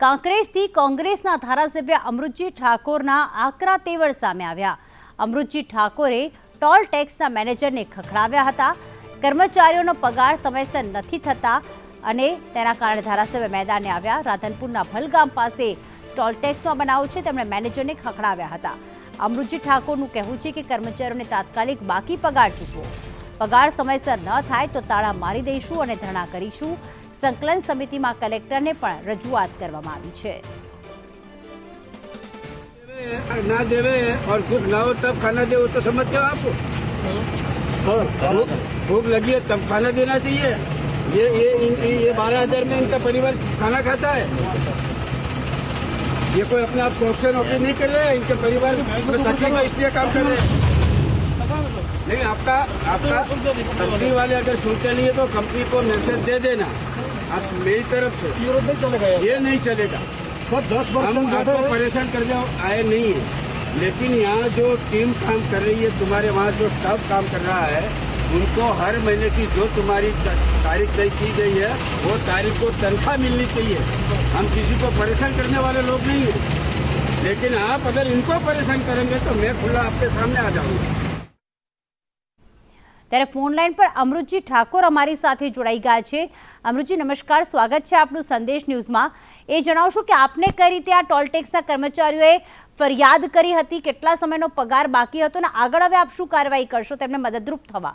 કાંકરેજથી કોંગ્રેસના ધારાસભ્ય અમૃતજી ઠાકોરના આકરા તેવર સામે આવ્યા. અમૃતજી ઠાકોરે ટોલ ટેક્સના મેનેજરને ખખડાવ્યા હતા. કર્મચારીઓનો પગાર સમયસર નથી થતા અને તેના કારણે ધારાસભ્ય મેદાને આવ્યા. રાધનપુરના ભલગામ પાસે ટોલ ટેક્સમાં બનાવ છે. તેમણે મેનેજરને ખખડાવ્યા હતા. અમૃતજી ઠાકોરનું કહેવું છે કે કર્મચારીઓને તાત્કાલિક બાકી પગાર ચૂકવો. પગાર સમયસર ન થાય તો તાળા મારી દઈશું અને ધરણા કરીશું. સંકલન સમિતિમાં કલેક્ટરને પણ રજૂઆત કરવામાં આવી છે ना दे रहे हैं और भूख ना हो तब खाना दे वो तो समझते हो आप सर भूख भूख लगी है तब खाना देना चाहिए ये ये इन- ये ये बारह हजार में इनका परिवार खाना खाता है ये कोई अपने आप शौक से नौकरी नहीं कर रहे हैं इनके परिवार में तकलीफ है इसलिए काम कर रहे हैं नहीं आपका आपका कंपनी वाले अगर सुनते नहीं है तो कंपनी को मैसेज दे देना आप मेरी तरफ़ से विरोध नहीं चलेगा ये नहीं चलेगा। सर दस हम परसेंट आपको परेशान करने आए नहीं है। लेकिन यहाँ जो टीम काम कर रही है तुम्हारे वहाँ जो स्टाफ काम कर रहा है उनको हर महीने की जो तुम्हारी तारीख तय की गई है वो तारीख को तनख्वाह मिलनी चाहिए। हम किसी को परेशान करने वाले लोग नहीं हैं। लेकिन आप अगर इनको परेशान करेंगे तो मैं खुला आपके सामने आ जाऊँगा। ત્યારે ફોન લાઈન પર અમૃતજી ઠાકોર અમારી સાથે જોડાઈ ગયા છે. અમૃતજી, નમસ્કાર. સ્વાગત છે આપનું સંદેશ ન્યૂઝમાં. એ જણાવશો કે આપને કઈ રીતે આ ટોલટેક્સના કર્મચારીઓએ ફરિયાદ કરી હતી, કેટલા સમયનો પગાર બાકી હતો અને આગળ હવે આપ શું કાર્યવાહી કરશો? તેમને મદદરૂપ થવા.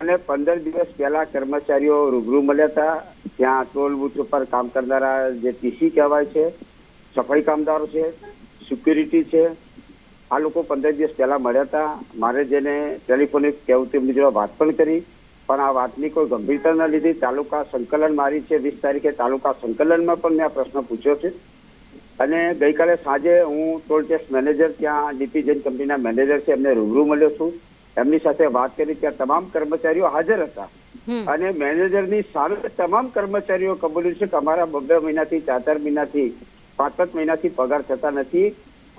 અને પંદર દિવસ પહેલા કર્મચારીઓ રૂબરૂ મળ્યા હતા. ત્યાં ટોલ બુથ ઉપર કામ કરનારા જે ટીસી કહેવાય છે, સફાઈ કામદારો છે, સિક્યુરિટી છે આ લોકો પંદર દિવસ પહેલા મળ્યા હતા. મારે જેને ટેલિફોનિક કહેવું મુજબ વાત પણ કરી. પણ આ વાતની કોઈ ગંભીરતા ન લીધી તાલુકા સંકલન મારી છે વીસ તારીખે તાલુકા સંકલનમાં પણ મેં આ પ્રશ્ન પૂછ્યો છે. અને ગઈકાલે સાંજે હું ટોલ ટેક્સ મેનેજર ત્યાં ડીપી જૈન કંપનીના મેનેજર છે એમને રૂબરૂ મળ્યો છું. એમની સાથે વાત કરી ત્યાં તમામ કર્મચારીઓ હાજર હતા. અને મેનેજરની સામે તમામ કર્મચારીઓ કબૂલ્યું છે કે અમારા બબ્બે મહિનાથી ચાર ચાર મહિનાથી પાંચ પાંચ મહિનાથી પગાર થતા નથી.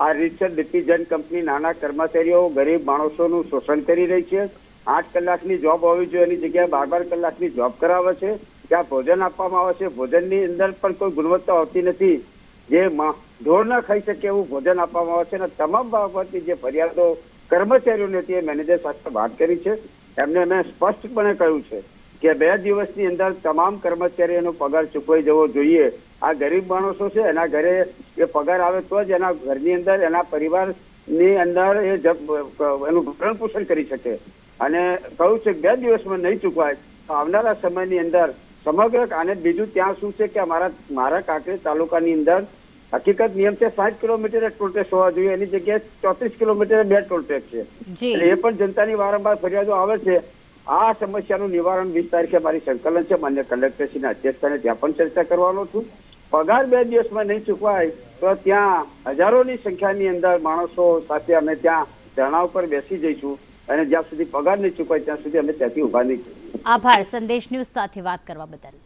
આ રીતસર ડિપિજન કંપની નાના કર્મચારીઓ, ગરીબ માણસોનું શોષણ કરી રહી છે. આઠ કલાકની જોબ હોવી જોઈએ, એની જગ્યાએ બાર બાર કલાકની જોબ કરાવે છે. ત્યાં ભોજન આપવામાં આવે છે. ભોજનની અંદર પણ કોઈ ગુણવત્તા હોતી નથી. જે ઢોર ના ખાઈ શકે એવું ભોજન આપવામાં આવે છે અને તમામ બાબતની જે ફરિયાદો કર્મચારીઓને એ મેનેજર સાથે વાત કરી છે. એમને મેં સ્પષ્ટપણે કહ્યું છે કે બે દિવસની અંદર તમામ કર્મચારીઓનો પગાર ચૂકવાઈ જવો જોઈએ. આ ગરીબ માણસો છે એના ઘરે એ પગાર આવે તો જ એના ઘરની અંદર એના પરિવારની અંદર એ એનું ભરણ પોષણ કરી શકે. અને કહ્યું છે બે દિવસમાં નહીં ચૂકવાય. તો આવનારા સમયની અંદર સમગ્ર અને બીજું ત્યાં શું છે કે અમારા મારા કાંકરી તાલુકાની અંદર હકીકત નિયમ છે સાત કિલોમીટર ટોલ ટેક્સ હોવા જોઈએ. એની જગ્યાએ ચોત્રીસ કિલોમીટર બે ટોલ ટેક્સ છે. એટલે એ પણ જનતાની વારંવાર ફરિયાદો આવે છે. આ સમસ્યાનું નિવારણ વીસ તારીખે મારી સંકલન છે માન્ય કલેક્ટરશ્રીના અધ્યક્ષસ્થાને ત્યાં પણ ચર્ચા કરવાનો છું. પગાર બે દિવસમાં નહીં ચૂકવાય, તો ત્યાં હજારોની સંખ્યાની અંદર માણસો સાથે અમે ત્યાં ધરણા ઉપર બેસી જઈશું અને જ્યાં સુધી પગાર નહીં ચૂકવાય, ત્યાં સુધી અમે ત્યાંથી ઊભા નહીં. આભાર સંદેશ ન્યૂઝ સાથે વાત કરવા બદલ